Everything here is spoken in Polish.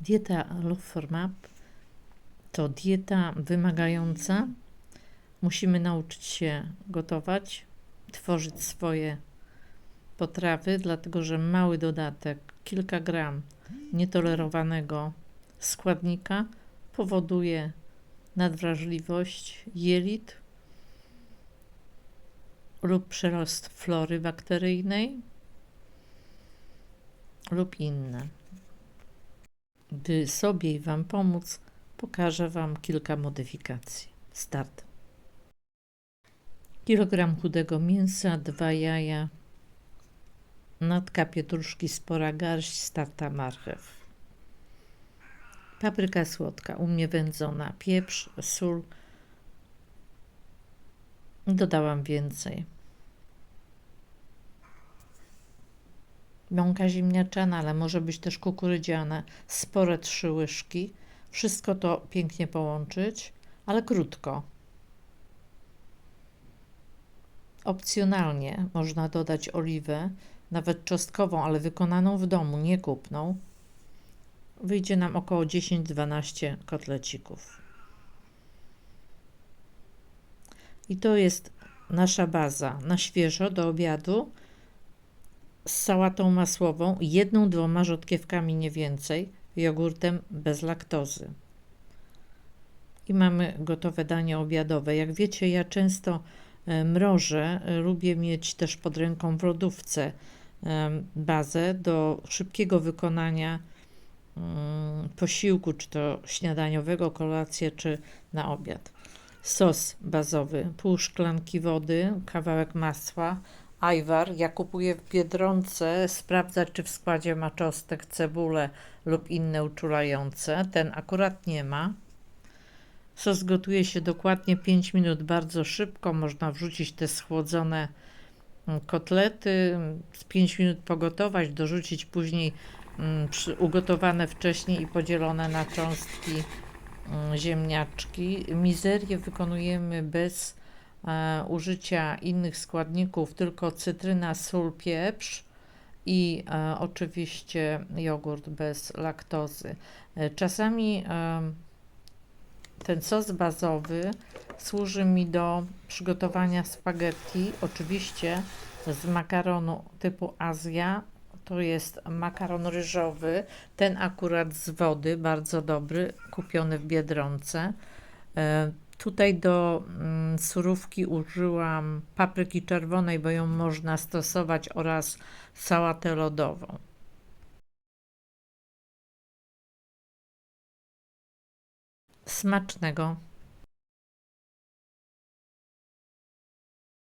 Dieta Love for Map to dieta wymagająca. Musimy nauczyć się gotować, tworzyć swoje potrawy, dlatego że mały dodatek, kilka gram nietolerowanego składnika powoduje nadwrażliwość jelit lub przerost flory bakteryjnej lub inne. By sobie i Wam pomóc, pokażę Wam kilka modyfikacji. Start. Kilogram chudego mięsa, dwa jaja, natka pietruszki, spora garść, starta marchew. Papryka słodka, u mnie wędzona, pieprz, sól. Dodałam więcej. Mąka ziemniaczana, ale może być też kukurydziana, spore trzy łyżki. Wszystko to pięknie połączyć, ale krótko. Opcjonalnie można dodać oliwę, nawet czosnkową, ale wykonaną w domu, nie kupną. Wyjdzie nam około 10-12 kotlecików. I to jest nasza baza na świeżo do obiadu z sałatą masłową, jedną, dwoma rzodkiewkami nie więcej, jogurtem bez laktozy. I mamy gotowe danie obiadowe. Jak wiecie, ja często e, mrożę, e, lubię mieć też pod ręką w lodówce e, bazę do szybkiego wykonania mm, posiłku, czy to śniadaniowego, kolację, czy na obiad. Sos bazowy, pół szklanki wody, kawałek masła, ajwar. Ja kupuję w Biedronce, sprawdzać czy w składzie ma czosnek, cebulę lub inne uczulające. Ten akurat nie ma. Sos gotuje się dokładnie 5 minut, bardzo szybko. Można wrzucić te schłodzone mm, kotlety, z 5 minut pogotować, dorzucić później mm, ugotowane wcześniej i podzielone na cząstki mm, ziemniaczki. Mizerię wykonujemy bez użycia innych składników, tylko cytryna, sól, pieprz i e, oczywiście jogurt bez laktozy. E, czasami e, ten sos bazowy służy mi do przygotowania spaghetti, oczywiście z makaronu typu Azja. To jest makaron ryżowy, ten akurat z wody, bardzo dobry, kupiony w Biedronce. E, Tutaj do mm, surówki użyłam papryki czerwonej, bo ją można stosować oraz sałatę lodową. Smacznego!